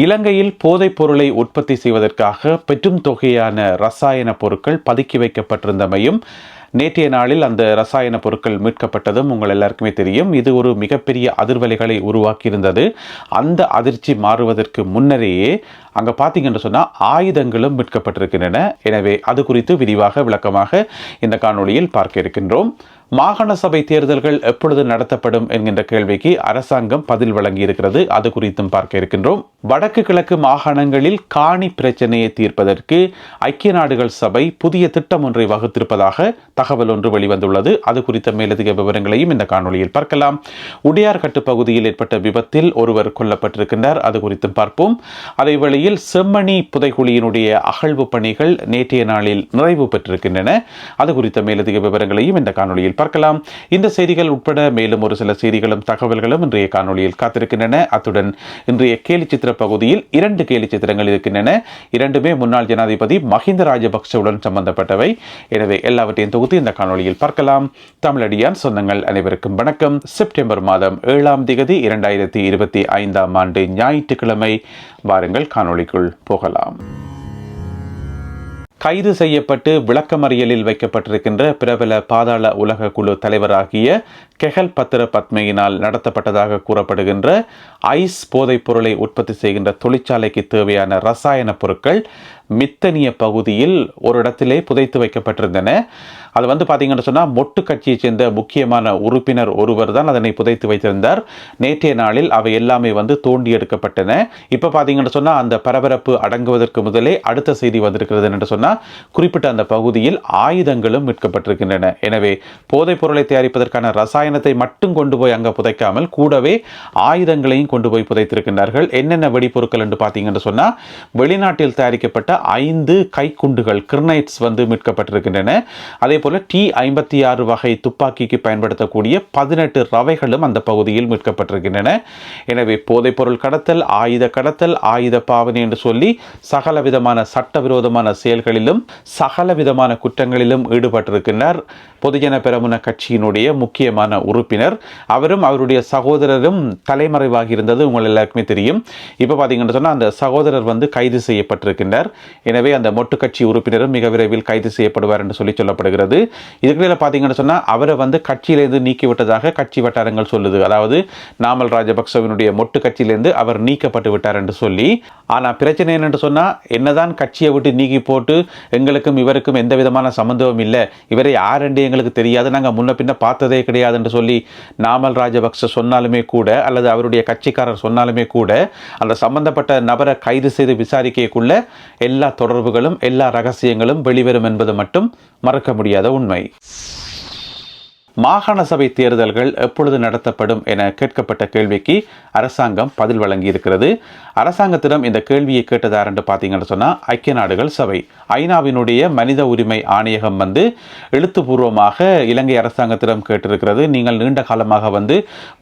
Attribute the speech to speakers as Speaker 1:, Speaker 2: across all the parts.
Speaker 1: இலங்கையில் போதைப் பொருளை உற்பத்தி செய்வதற்காக பெற்றும் தொகையான ரசாயன பொருட்கள் பதுக்கி வைக்கப்பட்டிருந்தமையும் நேற்றைய நாளில் அந்த ரசாயன பொருட்கள் மீட்கப்பட்டதும் உங்கள் எல்லாருக்குமே தெரியும். இது ஒரு மிகப்பெரிய அதிர்வலைகளை உருவாக்கியிருந்தது. அந்த அதிர்ச்சி மாறுவதற்கு முன்னரேயே அங்கே பார்த்தீங்கன்னு சொன்னால் ஆயுதங்களும் மீட்கப்பட்டிருக்கின்றன. எனவே அது குறித்து விரிவாக விளக்கமாக இந்த காணொளியில் பார்க்க இருக்கின்றோம். மாகாண சபை தேர்தல்கள் எப்பொழுது நடத்தப்படும் என்கின்ற கேள்விக்கு அரசாங்கம் பதில் வழங்கியிருக்கிறது. அது குறித்தும் பார்க்க இருக்கின்றோம். வடக்கு கிழக்கு மாகாணங்களில் காணி பிரச்சனையை தீர்ப்பதற்கு ஐக்கிய நாடுகள் சபை புதிய திட்டம் ஒன்றை வகுத்திருப்பதாக தகவல் ஒன்று வெளிவந்துள்ளது. அது குறித்த மேலதிக விவரங்களையும் இந்த காணொலியில் பார்க்கலாம். உடையார்கட்டு பகுதியில் ஏற்பட்ட விபத்தில் ஒருவர் கொல்லப்பட்டிருக்கின்றார். அது குறித்தும் பார்ப்போம். அதே வேளையில் செம்மணி புதைக்குழியினுடைய அகழ்வு பணிகள் நேற்றைய நாளில் நிறைவு பெற்றிருக்கின்றன. அது குறித்த மேலதிக விவரங்களையும் இந்த காணொலியில் பார்க்கலாம். இந்த செய்திகள் உட்பட மேலும் ஒரு சில செய்திகளும் தகவல்களும் இன்றைய காணொலியில் காத்திருக்கின்றன. அத்துடன் இன்றைய கேலி சித்திர பகுதியில் இரண்டு கேலி சித்திரங்கள் இருக்கின்றன. இரண்டுமே முன்னாள் ஜனாதிபதி மஹிந்த ராஜபக்சவுடன் சம்பந்தப்பட்டவை. எனவே எல்லாவற்றையும் தொகுத்து இந்த காணொளியில் பார்க்கலாம். தமிழடியான் சொந்தங்கள் அனைவருக்கும் வணக்கம். செப்டம்பர் மாதம் ஏழாம் திகதி இரண்டாயிரத்தி இருபத்தி ஐந்தாம் ஆண்டு ஞாயிற்றுக்கிழமை. வாருங்கள் காணொளிக்குள் போகலாம். கைது செய்யப்பட்டு விளக்கமறியலில் வைக்கப்பட்டிருக்கின்ற பிரபல பாதாள உலக குழு தலைவராகிய கெஹல் பத்திர பத்மையினால் நடத்தப்பட்டதாக கூறப்படுகின்ற ஐஸ் போதைப் பொருளை உற்பத்தி செய்கின்ற தொழிற்சாலைக்கு தேவையான ரசாயன பொருட்கள் மித்தனிய பகுதியில் ஒரு இடத்திலே புதைத்து வைக்கப்பட்டிருந்தன. அது வந்து பார்த்தீங்கன்னு சொன்னால் மொட்டு கட்சியைச் சேர்ந்த முக்கியமான உறுப்பினர் ஒருவர் தான் அதனை புதைத்து வைத்திருந்தார். நேற்றைய நாளில் அவை எல்லாமே வந்து தோண்டி எடுக்கப்பட்டன. இப்போ பார்த்தீங்கன்னு சொன்னால் அந்த பரபரப்பு அடங்குவதற்கு முதலே அடுத்த செய்தி வந்திருக்கிறது என்று சொன்னால் குறிப்பிட்ட அந்த பகுதியில் ஆயுதங்களும் மீட்கப்பட்டிருக்கின்றன. எனவே போதைப் பொருளை தயாரிப்பதற்கான ரசாயனத்தை மட்டும் கொண்டு போய் அங்கே புதைக்காமல் கூடவே ஆயுதங்களையும் கொண்டு போய் புதைத்திருக்கின்றார்கள். என்னென்ன வெடிப்பொருட்கள் என்று பார்த்தீங்கன்னு சொன்னால் வெளிநாட்டில் தயாரிக்கப்பட்ட ஐந்து கைக்குண்டுகள் கிரினைட்ஸ் வந்து மீட்கப்பட்டிருக்கின்றன. அதே போல டி ஐம்பத்தி ஆறு வகை துப்பாக்கிக்கு பயன்படுத்தக்கூடிய பதினெட்டு ரவைகளும் அந்த பகுதியில் மீட்கப்பட்டிருக்கின்றன. எனவே போதைப்பொருள் கடத்தல் ஆயுத கடத்தல் ஆயுத பாவனை என்று சொல்லி சகல விதமான சட்டவிரோதமான செயல்களிலும் சகல விதமான குற்றங்களிலும் ஈடுபட்டிருக்கின்றார். பொதுஜன பெரமுன கட்சியினுடைய முக்கியமான உறுப்பினர். அவரும் அவருடைய சகோதரரும் தலைமறைவாகி இருந்தது உங்கள் எல்லாருக்குமே தெரியும். இப்போ பார்த்தீங்கன்னு சொன்னால் அந்த சகோதரர் வந்து கைது செய்யப்பட்டிருக்கின்றார். எனவே அந்த மொட்டு கட்சி உறுப்பினரும் மிக விரைவில் கைது செய்யப்படுவார் என்று சொல்லி சொல்லப்படுகிறது. இதுக்கிடையில் பார்த்தீங்கன்னு சொன்னால் அவரை வந்து கட்சியிலிருந்து நீக்கிவிட்டதாக கட்சி வட்டாரங்கள் சொல்லுது. அதாவது நாமல் ராஜபக்சவினுடைய மொட்டு கட்சியிலேருந்து அவர் நீக்கப்பட்டு விட்டார் என்று சொல்லி. ஆனால் பிரச்சனை என்னென்று சொன்னால் என்னதான் கட்சியை விட்டு நீக்கி போட்டு எங்களுக்கும் இவருக்கும் எந்த விதமான சம்பந்தமும் இல்லை. இவரை யார் என்று எங்களுக்கு தெரியாது. நாங்கள் முன்ன பின்ன பார்த்ததே கிடையாது என்று சொல்லி நாமல் ராஜபக்ச சொன்னாலுமே கூட அல்லது அவருடைய கட்சிக்காரர் சொன்னாலுமே கூட அந்த சம்பந்தப்பட்ட நபரை கைது செய்து விசாரிக்கக்குள்ள எல்லா தொடர்புகளும் எல்லா ரகசியங்களும் வெளிவரும் என்பது மட்டும் மறக்க முடியாத உண்மை. மாகாண சபை தேர்தல்கள் எப்பொழுது நடத்தப்படும் என கேட்கப்பட்ட கேள்விக்கு அரசாங்கம் பதில் வழங்கியிருக்கிறது. அரசாங்கத்திடம் இந்த கேள்வியை கேட்டதாரன்று பார்த்தீங்கன்னு சொன்னால் ஐக்கிய நாடுகள் சபை. ஐநாவினுடைய மனித உரிமை ஆணையகம் வந்து எழுத்துப்பூர்வமாக இலங்கை அரசாங்கத்திடம் கேட்டிருக்கிறது. நீங்கள் நீண்ட காலமாக வந்து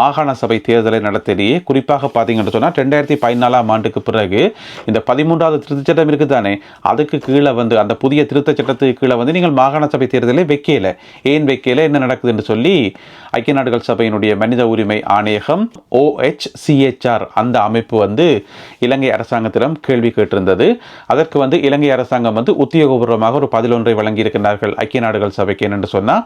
Speaker 1: மாகாண சபை தேர்தலை நடத்திலேயே குறிப்பாக பார்த்தீங்கன்னு சொன்னால் ரெண்டாயிரத்தி பதினாலாம் ஆண்டுக்கு பிறகு இந்த பதிமூன்றாவது திருத்தச் சட்டம் இருக்குது தானே அதுக்கு கீழே வந்து அந்த புதிய திருத்தச் சட்டத்துக்கு கீழே வந்து நீங்கள் மாகாண சபை தேர்தலை வைக்கல. ஏன் வைக்கல? என்ன நடக்குதுன்னு சொல்லி ஐக்கிய நாடுகள் சபையினுடைய மனித உரிமை ஆணையகம் ஓஹெச் சிஹெச்ஆர் அந்த அமைப்பு வந்து இலங்கை அரசாங்கத்திடம் கேள்வி கேட்டிருந்தது. அதற்கு வந்து இலங்கை அரசாங்கம் வந்து உத்தியோகபூர்வமாக ஒரு பதிலொன்றை வழங்கியிருக்கிறார்கள். ஐக்கிய நாடுகள் சபைக்கு என்னென்று சொன்னால்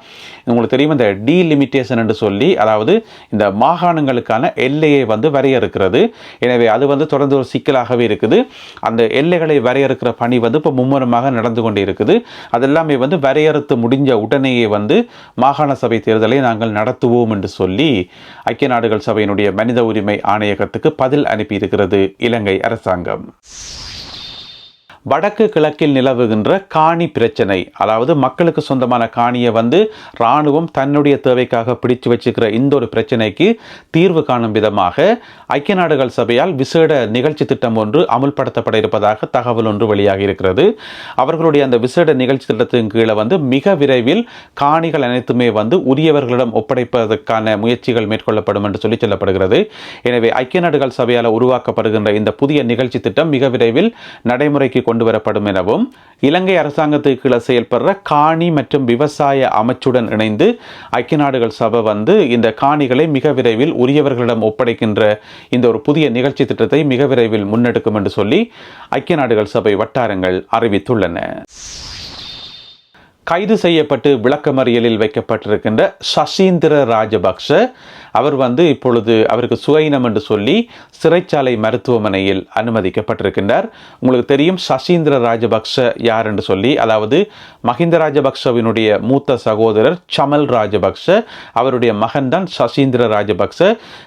Speaker 1: உங்களுக்கு தெரியும் இந்த டீலிமிட்டேஷன் என்று சொல்லி அதாவது இந்த மாகாணங்களுக்கான எல்லையை வந்து வரையறுக்கிறது. எனவே அது வந்து தொடர்ந்து ஒரு சிக்கலாகவே இருக்குது. அந்த எல்லைகளை வரையறுக்கிற பணி வந்து இப்போ மும்முரமாக நடந்து கொண்டு இருக்குது அதெல்லாமே வந்து வரையறுத்து முடிஞ்ச உடனேயே வந்து மாகாண சபை தேர்தலை நாங்கள் நடத்துவோம் என்று சொல்லி ஐக்கிய நாடுகள் சபையினுடைய மனித உரிமை ஆணையகத்துக்கு பதில் அனுப்பியிருக்கிறது இலங்கை அரசாங்கம். வடக்கு கிழக்கில் நிலவுகின்ற காணி பிரச்சனை அதாவது மக்களுக்கு சொந்தமான காணியை வந்து இராணுவம் தன்னுடைய தேவைக்காக பிடிச்சு வச்சுக்கிற இந்த ஒரு பிரச்சனைக்கு தீர்வு காணும் விதமாக ஐக்கிய நாடுகள் சபையால் விசேட நிகழ்ச்சி திட்டம் ஒன்று அமுல்படுத்தப்பட இருப்பதாக தகவல் ஒன்று வெளியாகி இருக்கிறது. அவர்களுடைய அந்த விசேட நிகழ்ச்சி திட்டத்தின் கீழே வந்து மிக விரைவில் காணிகள் அனைத்துமே வந்து உரியவர்களிடம் ஒப்படைப்பதற்கான முயற்சிகள் மேற்கொள்ளப்படும் என்று சொல்லி சொல்லப்படுகிறது. எனவே ஐக்கிய நாடுகள் சபையால் உருவாக்கப்படுகின்ற இந்த புதிய நிகழ்ச்சி திட்டம் மிக விரைவில் நடைமுறைக்கு கொண்டு கொண்டுவரப்படும் எனவும் இலங்கை அரசாங்கத்துக்கு கீழே செயல்படுற காணி மற்றும் விவசாய அமைச்சுடன் இணைந்து ஐக்கிய நாடுகள் சபை வந்து இந்த காணிகளை மிக விரைவில் உரியவர்களிடம் ஒப்படைக்கின்ற இந்த ஒரு புதிய நிகழ்ச்சி திட்டத்தை மிக விரைவில் முன்னெடுக்கும் என்று சொல்லி ஐக்கிய நாடுகள் சபை வட்டாரங்கள் அறிவித்துள்ளன. கைது செய்யப்பட்டு விளக்கமறியலில் வைக்கப்பட்டிருக்கின்ற சசீந்திர ராஜபக்ஷ அவர் வந்து இப்பொழுது அவருக்கு சுகைனம் என்று சொல்லி சிறைச்சாலை மருத்துவமனையில் அனுமதிக்கப்பட்டிருக்கின்றார். உங்களுக்கு தெரியும் சசீந்திர ராஜபக்ஷ யார் என்று சொல்லி அதாவது மஹிந்த ராஜபக்ஷவினுடைய மூத்த சகோதரர் சமல் ராஜபக்ஷ அவருடைய மகன்தான் சசீந்திர ராஜபக்ஷ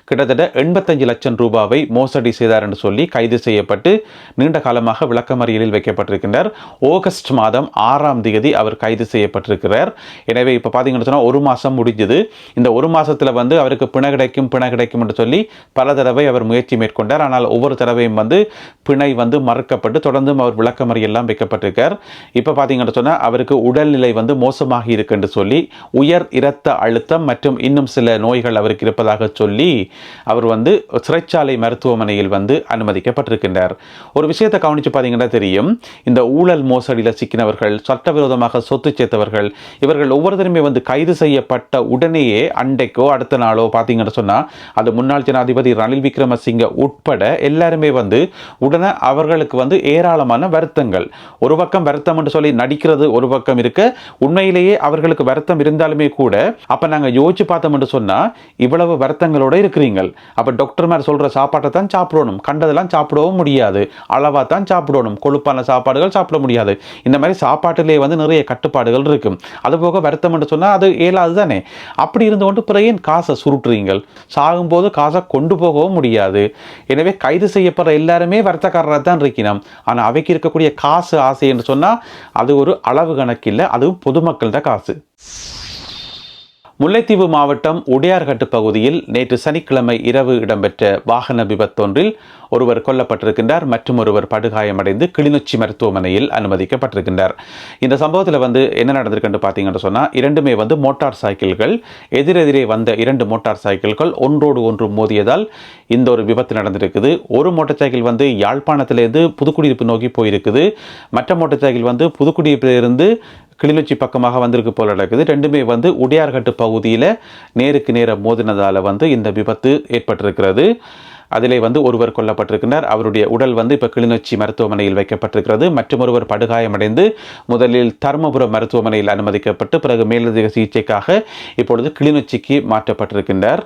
Speaker 1: கிட்டத்தட்ட எண்பத்தஞ்சு லட்சம் ரூபாவை மோசடி செய்தார் என்று சொல்லி கைது செய்யப்பட்டு நீண்ட காலமாக விளக்கமறியலில் வைக்கப்பட்டிருக்கின்றார். ஆகஸ்ட் மாதம் ஆறாம் தேதி அவர் கைது செய்யப்பட்டிருக்கிறார். எனவே இப்போ பார்த்தீங்கன்னு சொன்னால் ஒரு மாதம் முடிஞ்சது. இந்த ஒரு மாதத்தில் வந்து அவருக்கு பிணை கிடைக்கும் பிணை கிடைக்கும் என்று சொல்லி பல தடவை அவர் முயற்சி மேற்கொண்டார். ஆனால் ஒவ்வொரு தடவையும் வந்து பிணை வந்து மறுக்கப்பட்டு தொடர்ந்தும் அவர் விளக்கமறியெல்லாம் வைக்கப்பட்டிருக்கார். இப்போ பார்த்தீங்கன்னு சொன்னால் அவருக்கு உடல்நிலை வந்து மோசமாகி இருக்கு என்று சொல்லி உயர் இரத்த அழுத்தம் மற்றும் இன்னும் சில நோய்கள் அவருக்கு இருப்பதாக சொல்லி அவர் வந்து சிறைச்சாலை மருத்துவமனையில் வந்து அனுமதிக்கப்பட்டிருக்கின்றார். ஒரு விஷயத்தை கவனித்து பார்த்தீங்கன்னா தெரியும். இந்த ஊழல் மோசடியில் சிக்கினவர்கள் சட்டவிரோதமாக சொத்து சேர்த்தவர்கள் இவர்கள் ஒவ்வொருத்தருமே வந்து கைது செய்யப்பட்ட உடனேயே அண்டைக்கோ அடுத்த நாளோ பார்த்தீங்கன்னு சொன்னால் அது முன்னாள் ஜனாதிபதி ரணில் விக்ரமசிங்க உட்பட எல்லாருமே வந்து உடனே அவர்களுக்கு வந்து ஏராளமான வருத்தங்கள். ஒரு பக்கம் வருத்தம் என்று சொல்லி நடிக்கிறது ஒரு பக்கம் இருக்க. உண்மையிலேயே அவர்களுக்கு வருத்தம் இருந்தாலுமே கூட அப்போ நாங்கள் யோசிச்சு பார்த்தோம் என்று சொன்னால் இவ்வளவு வருத்தங்களோடு இருக்கிறீங்க அப்போ டாக்டர் மாதிரி சொல்கிற சாப்பாட்டை தான் சாப்பிடணும். கண்டதெல்லாம் சாப்பிடவும் முடியாது. அளவாக தான் சாப்பிடணும். கொழுப்பான சாப்பாடுகள் சாப்பிட முடியாது. இந்த மாதிரி சாப்பாட்டிலே வந்து நிறைய கட்டுப்பாடு கட்டுப்பாடுகள் இருக்கும் அதுபோக வருத்தம் என்று சொன்னால் அது இயலாது தானே. அப்படி இருந்து கொண்டு பிறகு ஏன் காசை சுருட்டுறீங்கள்? சாகும்போது காசை கொண்டு போகவும் முடியாது. எனவே கைது செய்யப்படுற எல்லாருமே வருத்தக்காரராக தான் இருக்கணும் ஆனால் அவைக்கு இருக்கக்கூடிய காசு ஆசை என்று சொன்னால் அது ஒரு அளவு கணக்கில்லை. அதுவும் பொதுமக்கள் தான் காசு. முல்லைத்தீவு மாவட்டம் உடையார்கட்டு பகுதியில் நேற்று சனிக்கிழமை இரவு இடம்பெற்ற வாகன விபத்தொன்றில் ஒருவர் கொல்லப்பட்டிருக்கின்றார் மற்றும் ஒருவர் படுகாயமடைந்து கிளிநொச்சி மருத்துவமனையில் அனுமதிக்கப்பட்டிருக்கின்றார். இந்த சம்பவத்தில் வந்து என்ன நடந்திருக்குன்னு பார்த்தீங்கன்னு சொன்னால் இரண்டுமே வந்து மோட்டார் சைக்கிள்கள் எதிரெதிரே வந்த இரண்டு மோட்டார் சைக்கிள்கள் ஒன்றோடு ஒன்று மோதியதால் இந்த ஒரு விபத்து நடந்திருக்குது. ஒரு மோட்டார் சைக்கிள் வந்து யாழ்ப்பாணத்திலிருந்து புதுக்குடியிருப்பு நோக்கி போயிருக்குது. மற்ற மோட்டார் சைக்கிள் வந்து புதுக்குடியிருப்பிலிருந்து கிளிநொச்சி பக்கமாக வந்திருக்கு போல நடக்குது. ரெண்டுமே வந்து உடையார்கட்டு பகுதியில் நேருக்கு நேர மோதினதால் வந்து இந்த விபத்து ஏற்பட்டிருக்கிறது. அதிலே வந்து ஒருவர் கொல்லப்பட்டிருக்கிறார். அவருடைய உடல் வந்து இப்போ கிளிநொச்சி மருத்துவமனையில் வைக்கப்பட்டிருக்கிறது. மற்றும் ஒருவர் படுகாயமடைந்து முதலில் தருமபுரம் மருத்துவமனையில் அனுமதிக்கப்பட்டு பிறகு மேலதிக சிகிச்சைக்காக இப்பொழுது கிளிநொச்சிக்கு மாற்றப்பட்டிருக்கின்றார்.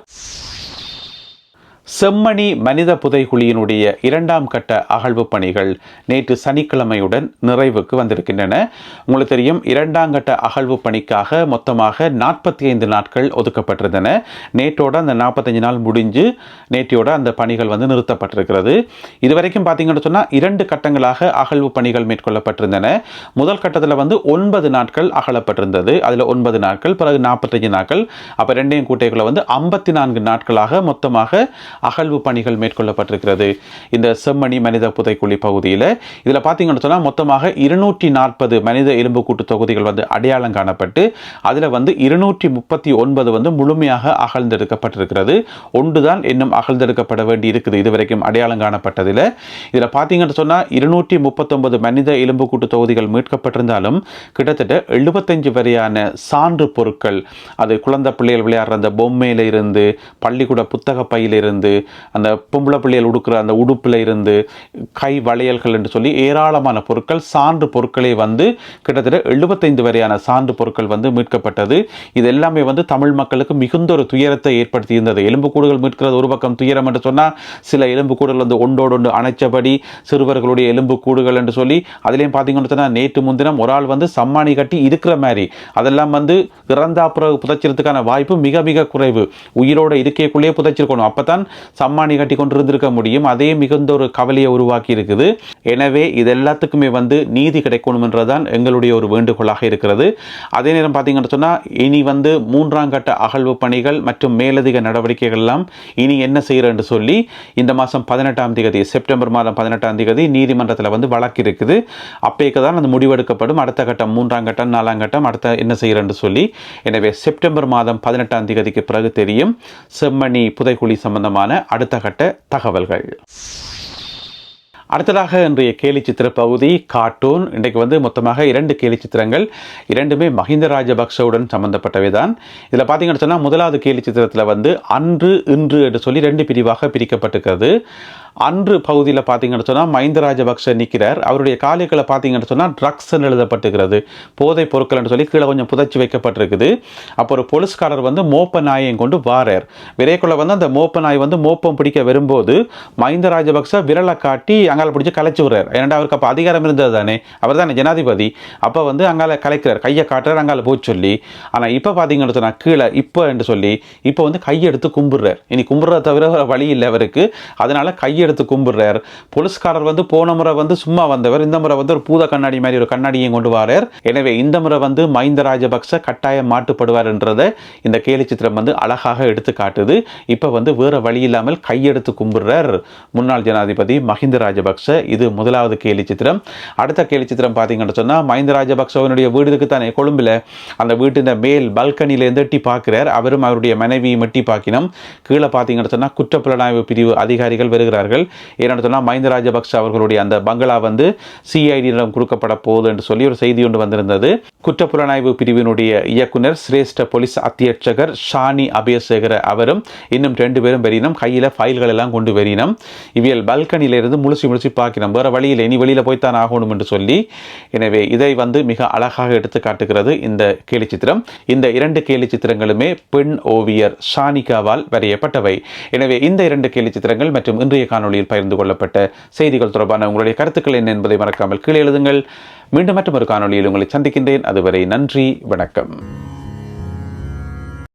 Speaker 1: செம்மணி மனித புதைகுழியினுடைய இரண்டாம் கட்ட அகழ்வு பணிகள் நேற்று சனிக்கிழமையுடன் நிறைவுக்கு வந்திருக்கின்றன. உங்களுக்கு தெரியும் இரண்டாம் கட்ட அகழ்வு பணிக்காக மொத்தமாக நாற்பத்தி ஐந்து நாட்கள் ஒதுக்கப்பட்டிருந்தன. நேற்றோட அந்த நாற்பத்தஞ்சு நாள் முடிஞ்சு நேற்றையோட அந்த பணிகள் வந்து நிறுத்தப்பட்டிருக்கிறது. இதுவரைக்கும் பார்த்தீங்கன்னு சொன்னால் இரண்டு கட்டங்களாக அகழ்வு பணிகள் மேற்கொள்ளப்பட்டிருந்தன. முதல் கட்டத்தில் வந்து ஒன்பது நாட்கள் அகலப்பட்டிருந்தது. அதில் ஒன்பது நாட்கள் பிறகு நாற்பத்தஞ்சு நாட்கள். அப்போ ரெண்டையும் கூட்டைகளை வந்து ஐம்பத்தி நான்கு நாட்களாக மொத்தமாக அகழ்வு பணிகள் மேற்கொள்ளப்பட்டிருக்கிறது. இந்த செம்மணி மனித புதைக்குழி பகுதியில் இதில் பார்த்தீங்கன்னு சொன்னால் மொத்தமாக இருநூற்றி நாற்பது மனித எலும்புக்கூட்டு தொகுதிகள் வந்து அடையாளம் காணப்பட்டு அதில் வந்து இருநூற்றி முப்பத்தி ஒன்பது வந்து முழுமையாக அகழ்ந்தெடுக்கப்பட்டிருக்கிறது. ஒன்று தான் இன்னும் அகழ்ந்தெடுக்கப்பட வேண்டி இருக்குது இதுவரைக்கும் அடையாளம் காணப்பட்டதில். இதில் பார்த்தீங்கன்னு சொன்னால் இருநூற்றி முப்பத்தொன்பது மனித எலும்புக்கூட்டு தொகுதிகள் மீட்கப்பட்டிருந்தாலும் கிட்டத்தட்ட எழுபத்தஞ்சு வரையான சான்று பொருட்கள் அது குழந்தை பிள்ளைகள் விளையாடுற அந்த பொம்மையில இருந்து பள்ளிக்கூட புத்தக பையிலிருந்து இருந்து அந்த பொம்பளை பிள்ளைகள் உடுக்கிற அந்த உடுப்பில் இருந்து கை வளையல்கள் என்று சொல்லி ஏராளமான பொருட்கள் சான்று பொருட்களே வந்து கிட்டத்தட்ட எழுபத்தைந்து வரையான சான்று பொருட்கள் வந்து மீட்கப்பட்டது. இது எல்லாமே வந்து தமிழ் மக்களுக்கு மிகுந்த ஒரு துயரத்தை ஏற்படுத்தி இருந்தது எலும்புக்கூடுகள் மீட்கிறது ஒரு பக்கம் துயரம் என்று சொன்னால் சில எலும்புக்கூடுகள் வந்து ஒன்றோடு ஒன்று அணைச்சபடி சிறுவர்களுடைய எலும்புக்கூடுகள் என்று சொல்லி அதுலேயும் பார்த்தீங்கன்னு சொன்னால் நேற்று முன்தினம் ஒரு ஆள் வந்து சம்மானி கட்டி இருக்கிற மாதிரி. அதெல்லாம் வந்து இறந்தா பிறகு புதைச்சிறதுக்கான வாய்ப்பு மிக மிக குறைவு. உயிரோட இருக்கைக்குள்ளேயே புதைச்சிருக்கணும். அப்போ தான் சம்மானி கட்டி கொண்டிருந்திருக்க முடியும். அதே மிகுந்த ஒரு கவலையை உருவாக்கி இருக்குது எனவே இது எல்லாத்துக்குமே வந்து நீதி கிடைக்கணும்ன்றதான் எங்களுடைய ஒரு வேண்டுகோளாக இருக்கிறது. அதே நேரம் பார்த்தீங்கன்னு சொன்னால் இனி வந்து மூன்றாம் கட்ட அகழ்வு பணிகள் மற்றும் மேலதிக நடவடிக்கைகள் எல்லாம் இனி என்ன செய்கிறேன்னு சொல்லி இந்த மாதம் பதினெட்டாம் தேதி செப்டம்பர் மாதம் பதினெட்டாம் தேதி நீதிமன்றத்தில் வந்து வழக்கு இருக்குது. அப்பேக்கு தான் அந்த முடிவெடுக்கப்படும். அடுத்த கட்டம் மூன்றாம் கட்டம் நாலாம் கட்டம் அடுத்த என்ன செய்கிறேன்னு சொல்லி. எனவே செப்டம்பர் மாதம் பதினெட்டாம் தேதிக்கு பிறகு தெரியும். செம்மணி புதைக்குழி சம்பந்தமான அடுத்த கட்ட தகவல்கள். அடுத்ததாக இன்றைய கேலி சித்திர பகுதி கார்ட்டூன். இன்றைக்கு வந்து மொத்தமாக இரண்டு கேலி சித்திரங்கள். இரண்டுமே மஹிந்த ராஜபக்சவுடன் சம்பந்தப்பட்டவை தான் இதில் பார்த்தீங்கன்னு சொன்னால் முதலாவது கேலி சித்திரத்தில் வந்து அன்று இன்று என்று சொல்லி ரெண்டு பிரிவாக பிரிக்கப்பட்டிருக்கிறது. அன்று பகுதியில் பார்த்தீங்கன்னு சொன்னால் மஹிந்த ராஜபக்ஷ நிற்கிறார் அவருடைய காலிகளை பார்த்தீங்கன்னு சொன்னால் ட்ரக்ஸ் எழுதப்பட்டுக்கிறது போதைப் பொருட்கள்னு சொல்லி கீழே கொஞ்சம் புதைச்சி வைக்கப்பட்டிருக்குது. அப்போ ஒரு போலீஸ்காரர் வந்து மோப்ப நாயையும் கொண்டு வாரார். விரைக்குள்ள வந்து அந்த மோப்ப நாய் வந்து மோப்பம் பிடிக்க வரும்போது மஹிந்த ராஜபக்ச விரலை காட்டி அங்கால பிடிச்சி கலைச்சி விடுறார். ஏன்னா அவருக்கு அப்போ அதிகாரம் இருந்தது தானே? அவர் தானே ஜனாதிபதி. அப்போ வந்து அங்கால கலைக்கிறார். கையை காட்டுறார் அங்கால போய் சொல்லி. ஆனால் இப்போ பார்த்தீங்கன்னு சொன்னால் கீழே இப்போ என்று சொல்லி இப்போ வந்து கையெடுத்து கும்பிடுறார். இனி கும்பிட்றத தவிர வழி இல்லை அவருக்கு. அதனால எடுத்து கும்பிடுறார். போலீஸ்காரர் வந்து போன முறை வந்து சும்மா வந்தவர். இந்த முறை வந்து ஒரு பூத கண்ணாடி மாதிரி ஒரு கண்ணாடியும் கொண்டு வரார். எனவே இந்த முறை வந்து மஹிந்த ராஜபக்ச கட்டாயம் மாட்டுப்படுவார் என்றதை இந்த கேலி சித்திரம் வந்து அழகாக எடுத்து காட்டுது. இப்போ வந்து வேற வழி இல்லாமல் கையெடுத்து கும்பிடுறார். முன்னாள் ஜனாதிபதி மஹிந்த ராஜபக்ச. இது முதலாவது கேலி சித்திரம். அடுத்த கேலி சித்திரம் பார்த்தீங்கன்னு சொன்னால் மஹிந்த ராஜபக்சவனுடைய வீடுக்கு தானே கொழும்புல. அந்த வீட்டின் மேல் பல்கனிலேருந்து எட்டி பார்க்கிறார். அவரும் அவருடைய மனைவியும் எட்டி பார்க்கினோம். கீழே பார்த்தீங்கன்னு சொன்னால் குற்றப்புலனாய்வு பிரிவு அதிகாரிகள் வருகிறார்கள். ஏன்னு சொன்னால் மஹிந்த ராஜபக்ச அவர்களுடைய அந்த பங்களா வந்து சிஐடியிடம் கொடுக்கப்பட போகுது என்று சொல்லி ஒரு செய்தி ஒன்று வந்திருந்தது. குற்றப்புலனாய்வு பிரிவினுடைய இயக்குனர் சிரேஷ்ட போலீஸ் அத்தியட்சகர் ஷானி அபயசேகர அவரும் இன்னும் ரெண்டு பேரும் வெறினம் கையில் ஃபைல்கள் எல்லாம் கொண்டு வெறினம் இவியல் பல்கனியிலிருந்து முழுசி முழுசி பார்க்கணும் வேறு வழியில் இனி வெளியில் போய்த்தான் ஆகணும் என்று சொல்லி. எனவே இதை வந்து மிக அழகாக எடுத்து காட்டுகிறது இந்த கேலி சித்திரம். இந்த இரண்டு கேலி சித்திரங்களுமே பெண் ஓவியர் ஷானிகாவால் வரையப்பட்டவை. எனவே இந்த இரண்டு கேலி சித்திரங்கள் மற்றும் இன்றைய காணொலி காணொளியில் பகிர்ந்து கொள்ளப்பட்ட செய்திகள் தொடர்பான உங்களுடைய கருத்துக்கள் என்ன என்பதை மறக்காமல் கீழே எழுதுங்கள். மீண்டும் மற்றும் ஒரு காணொளியில் உங்களை சந்திக்கின்றேன். அதுவரை நன்றி வணக்கம்.